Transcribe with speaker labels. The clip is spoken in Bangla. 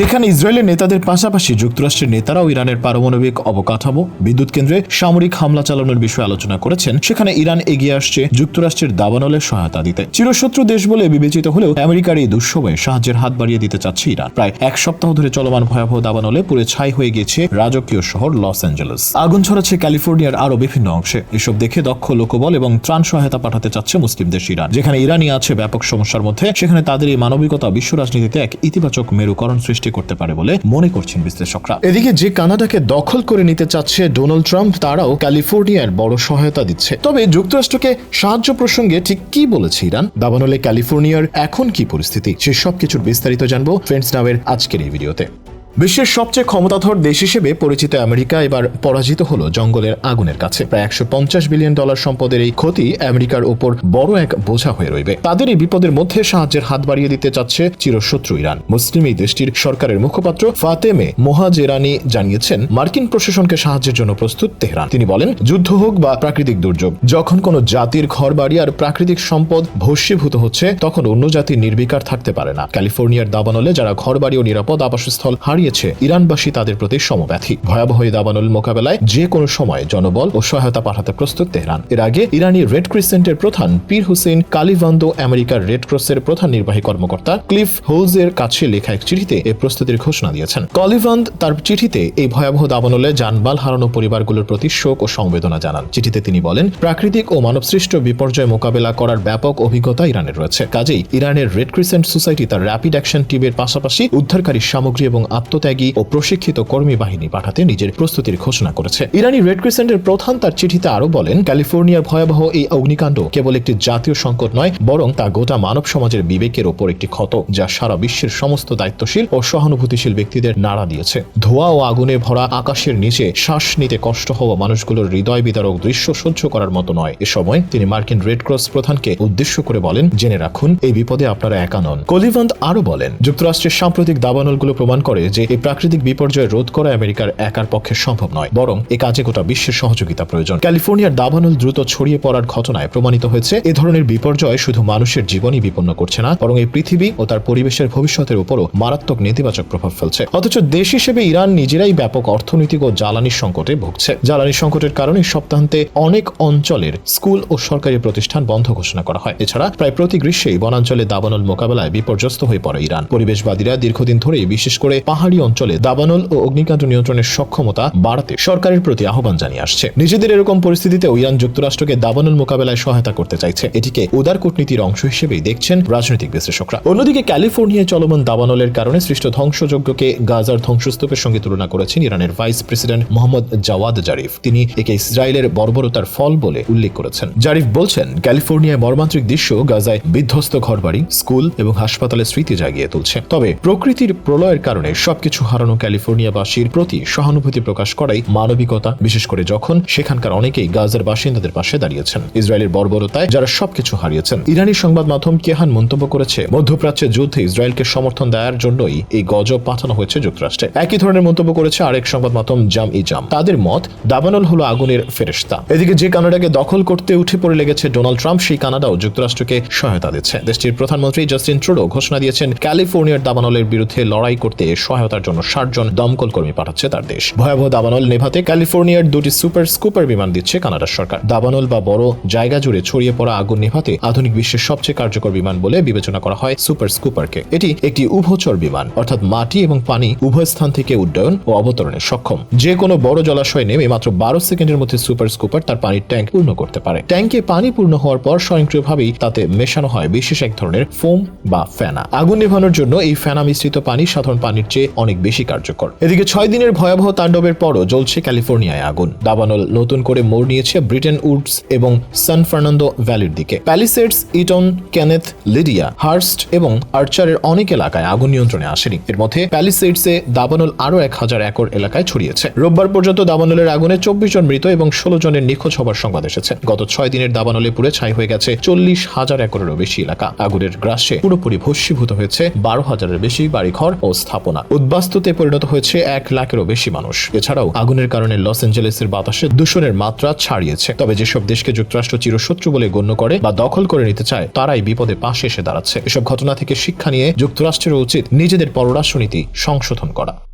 Speaker 1: যেখানে ইসরায়েলের নেতাদের পাশাপাশি যুক্তরাষ্ট্রের নেতারাও ইরানের পারমাণবিক অবকাঠামো, বিদ্যুৎ কেন্দ্রে সামরিক হামলা চালানোর বিষয়ে আলোচনা করেছেন। সেখানে ইরান এগিয়ে আসছে যুক্তরাষ্ট্রের দাবানলের সহায়তা দিতে। চিরশত্রু দেশ বলে বিবেচিত হলেও আমেরিকার এই দুঃসময়ে সাহায্যের হাত বাড়িয়ে দিতে চাচ্ছে ইরান। প্রায় এক সপ্তাহ ধরে চলমান ভয়াবহ দাবানলে পুরে ছাই হয়ে গিয়েছে রাজকীয় শহর লস অ্যাঞ্জেলেস। আগুন ছড়াচ্ছে ক্যালিফোর্নিয়ার আরও বিভিন্ন অংশে। এসব দেখে দক্ষ লোকবল এবং ত্রাণ সহায়তা পাঠাতে চাচ্ছে মুসলিম দেশ ইরান। যেখানে ইরানি আছে ব্যাপক সমস্যার মধ্যে, সেখানে তাদের এই মানবিকতা বিশ্ব রাজনীতিতে এক ইতিবাচক মেরুকরণ সৃষ্টি করতে পারে বলে মনে করছেন বিশ্লেষকরা। এদিকে যে কানাডাকে দখল করে নিতে চাচ্ছে ডোনাল্ড ট্রাম্প, তারাও ক্যালিফোর্নিয়ার বড় সহায়তা দিচ্ছে। তবে যুক্তরাষ্ট্রকে সাহায্য প্রসঙ্গে ঠিক কি বলেছে ইরান? দাবানলে ক্যালিফোর্নিয়ার এখন কি পরিস্থিতি? সে সব কিছুর বিস্তারিত জানব ফ্রেন্ডস নামের আজকের এই ভিডিওতে। বিশ্বের সবচেয়ে ক্ষমতাধর দেশ হিসেবে পরিচিত আমেরিকা এবার পরাজিত হলো জঙ্গলের আগুনের কাছে। প্রায় একশো পঞ্চাশ বিলিয়ন ডলার সম্পদের এই ক্ষতি আমেরিকার ওপর বড় এক বোঝা হয়ে রইবে। তাদের এই বিপদের মধ্যে সাহায্যের হাত বাড়িয়ে দিতে চাচ্ছে চিরশত্রু ইরান। মুসলিম এই দেশটির সরকারের মুখপাত্র ফাতেমে মোহাজেরানি জানিয়েছেন, মার্কিন প্রশাসনকে সাহায্যের জন্য প্রস্তুত তেহরান। তিনি বলেন, যুদ্ধ হোক বা প্রাকৃতিক দুর্যোগ, যখন কোনো জাতির ঘর বাড়ি আর প্রাকৃতিক সম্পদ ভস্মীভূত হচ্ছে, তখন অন্য জাতি নির্বিকার থাকতে পারে না। ক্যালিফোর্নিয়ার দাবানলে যারা ঘর বাড়ি ও নিরাপদ আবাসস্থল হারিয়েছে ইরানবাসী তাদের প্রতি সমব্যথী। ভয়াবহ দাবানল মোকাবেলায় যে কোনো সময় জনবল ও সহায়তা পাঠাতে প্রস্তুত তেহরান। এর আগে ইরানি রেড ক্রিসেন্টের প্রধান পীর হুসেন কালিভান্দো আমেরিকার রেড ক্রসের প্রধান নির্বাহী কর্মকর্তা ক্লিফ হোলজের কাছে লেখা এক চিঠিতে এ প্রস্তুতির ঘোষণা দিয়েছেন। কলিভান্দ তার চিঠিতে এই ভয়াবহ দাবানলে যানবাল হারানো পরিবারগুলোর প্রতি শোক ও সংবেদনা জানান। চিঠিতে তিনি বলেন, প্রাকৃতিক ও মানবসৃষ্ট বিপর্যয় মোকাবেলা করার ব্যাপক অভিজ্ঞতা ইরানের রয়েছে। কাজেই ইরানের রেড ক্রিসেন্ট সোসাইটি তার র্যাপিড অ্যাকশন টিমের পাশাপাশি উদ্ধারকারী সামগ্রী এবং আত্মত্যাগী ও প্রশিক্ষিত কর্মী বাহিনী পাঠাতে নিজের প্রস্তুতির ঘোষণা করেছে। ইরানি রেড ক্রিসেন্টের প্রধান তার চিঠিতে আরও বলেন, ক্যালিফোর্নিয়ার ভয়াবহ এই অগ্নিকাণ্ড কেবল একটি জাতীয় সংকট নয়, বরং তা গোটা মানব সমাজের বিবেকের ওপর একটি ক্ষত, যা সারা বিশ্বের সমস্ত দায়িত্বশীল ও সহানুভূতিশীল ব্যক্তিদের নাড়া দিয়েছে। ধোঁয়া ও আগুনে ভরা আকাশের নিচে শ্বাস নিতে কষ্ট হওয়া মানুষগুলোর হৃদয় বিদারক দৃশ্য সহ্য করার মতো নয়। এ সময় তিনি মার্কিন রেড ক্রস প্রধানকে উদ্দেশ্য করে বলেন, জেনে রাখুন, এই বিপদে আপনারা একা নন। কলিভান্ত আরও বলেন, যুক্তরাষ্ট্রের সাম্প্রতিক দাবানলগুলো প্রমাণ করে যে এই প্রাকৃতিক বিপর্যয় রোধ করা আমেরিকার একার পক্ষে সম্ভব নয়, বরং এ কাজে গোটা বিশ্বের সহযোগিতা প্রয়োজন। ক্যালিফোর্নিয়ার দাবানল দ্রুত ছড়িয়ে পড়ার ঘটনায় প্রমাণিত হয়েছে, এ ধরনের বিপর্যয় শুধু মানুষের জীবনই বিপন্ন করছে না, বরং এই পৃথিবী ও তার পরিবেশের ভবিষ্যতের উপরও মারাত্মক নেতিবাচক প্রভাব ফেলছে। অথচ দেশ হিসেবে ইরান নিজেরাই ব্যাপক অর্থনৈতিক ও জ্বালানি সংকটে ভুগছে। জ্বালানি সংকটের কারণে সপ্তাহান্তে অনেক অঞ্চলের স্কুল ও সরকারি প্রতিষ্ঠান বন্ধ ঘোষণা করা হয়। এছাড়া প্রায় প্রতি গ্রীষ্মেই বনাঞ্চলে দাবানল মোকাবেলায় বিপর্যস্ত হয়ে পড়ে ইরান। পরিবেশবাদীরা দীর্ঘদিন ধরেই বিশেষ করে পাহাড়ি অঞ্চলে দাবানল ও অগ্নিকাণ্ড নিয়ন্ত্রণের সক্ষমতা বাড়াতে সরকারের প্রতি আহ্বান জানিয়ে আসছে। নিজেদের এরকম পরিস্থিতিতে ইরান যুক্তরাষ্ট্রকে দাবানল মোকাবেলায় সহায়তা করতে চাইছে। এটিকে উদার কূটনীতির অংশ হিসেবেই দেখছেন রাজনৈতিক বিশ্লেষকরা। অন্যদিকে ক্যালিফোর্নিয়ায় চলমান দাবানলের কারণে সৃষ্ট ধ্বংসযজ্ঞকে গাজার ধ্বংসস্তূপের সঙ্গে তুলনা করেছেন ইরানের vice president Mohammad Javad Zarif. তিনি একে ইসরায়েলের বর্বরতার ফল বলে উল্লেখ করেছেন। জারিফ বলছেন, ক্যালিফোর্নিয়ায় মর্মান্তিক দৃশ্য গাজায় বিধ্বস্ত ঘরবাড়ি, স্কুল এবং হাসপাতালের স্মৃতি জাগিয়ে তুলছে। তবে প্রকৃতির প্রলয়ের কারণে সবকিছু হারানো ক্যালিফোর্নিয়াবাসীর প্রতি সহানুভূতি প্রকাশ করাই মানবিকতা, বিশেষ করে যখন সেখানকার অনেকেই গাজার বাসিন্দাদের পাশে দাঁড়িয়েছেন। ইসরায়েলের বর্বরতায় যারা সবকিছু হারিয়েছেন। ইরানি সংবাদ মাধ্যম কেহান মন্তব্য করেছে মধ্যপ্রাচ্যের যুদ্ধে ইসরায়েলকে সমর্থন দেওয়ার জন্যই এই গজব পাঠানো হয়েছে যুক্তরাষ্ট্রে। একই ধরনের মন্তব্য করেছে আরেক সংবাদ মাধ্যম জাম ইজাম তাদের মত, দাবানল হলো আগুনের ফেরেস্তা এদিকে যে কানাডাকে দখল করতে উঠে পড়ে লেগেছে ডোনাল্ড ট্রাম্প, সেই কানাডাও যুক্তরাষ্ট্রকে সহায়তা দিচ্ছে। দেশটির প্রধানমন্ত্রী জাস্টিন ট্রুডো ঘোষণা দিয়েছেন, ক্যালিফোর্নিয়ার দাবানলের বিরুদ্ধে লড়াই করতে সহায়তার জন্য ষাট জন দমকল কর্মী পাঠাচ্ছে তার দেশ। ভয়াবহ দাবানল নেভাতে ক্যালিফোর্নিয়ার দুটি সুপার স্কুপার বিমান দিচ্ছে কানাডার সরকার। দাবানল বা বড় জায়গা জুড়ে ছড়িয়ে পড়া আগুন নেভাতে আধুনিক বিশ্বের সবচেয়ে কার্যকর বিমান বলে বিবেচনা করা হয় সুপার স্কুপারকে। এটি একটি উভচর বিমান, অর্থাৎ মাটি এবং পানি উভয় স্থান থেকে উড্ডয়ন ও অবতরণে সক্ষম। যে কোনো বড় জলাশয়ে নেমে মাত্র বারো সেকেন্ডের মধ্যে সুপার স্কুপার তার পানির ট্যাঙ্ক পূর্ণ করতে পারে। ট্যাঙ্কে পানি পূর্ণ হওয়ার পর স্বয়ংক্রিয়ভাবেই তাতে মেশানো হয় বিশেষ এক ধরনের ফোম বা ফেনা। আগুন নেভানোর জন্য এই ফেনা মিশ্রিত পানি সাধারণ পানির চেয়ে অনেক বেশি কার্যকর। এদিকে ছয় দিনের ভয়াবহ তাণ্ডবের পরও জ্বলছে ক্যালিফোর্নিয়ায় আগুন। দাবানল নতুন করে মোড় নিয়েছে ব্রিটেন উডস এবং সান ফার্নান্দো ভ্যালির দিকে। Palisades, Eaton, Kenneth, Lidia, Hurst এবং আর্চারের অনেক এলাকায় আগুন নিয়ন্ত্রণে আসেনি। এর মধ্যে প্যালিসেডসে দাবানল আরও এক হাজার একর এলাকায় ছড়িয়েছে। রোববার পর্যন্ত দাবানলের আগুনে চব্বিশ জন মৃত এবং ষোলো জনের নিখোঁজ হবার সংবাদ এসেছে। গত ছয় দিনের দাবানলে পুড়ে ছাই হয়ে গেছে চল্লিশ হাজার একরেরও বেশি এলাকা। আগুনের গ্রাসে পুরোপুরি ভস্মীভূত হয়েছে বারো হাজারের বেশি বাড়িঘর ও স্থাপনা। উদ্বাস্তুতে পরিণত হয়েছে এক লাখেরও বেশি মানুষ। এছাড়াও আগুনের কারণে লস অ্যাঞ্জেলেসের বাতাসে দূষণের মাত্রা ছাড়িয়েছে। তবে যেসব দেশকে যুক্তরাষ্ট্র চিরশত্রু বলে গণ্য করে বা দখল করে নিতে চায়, তারাই বিপদে পাশে এসে দাঁড়াচ্ছে। এসব ঘটনা থেকে শিক্ষা নিয়ে যুক্তরাষ্ট্রের উচিত নিজেদের পররাষ্ট্রনীতি সংশোধন করা।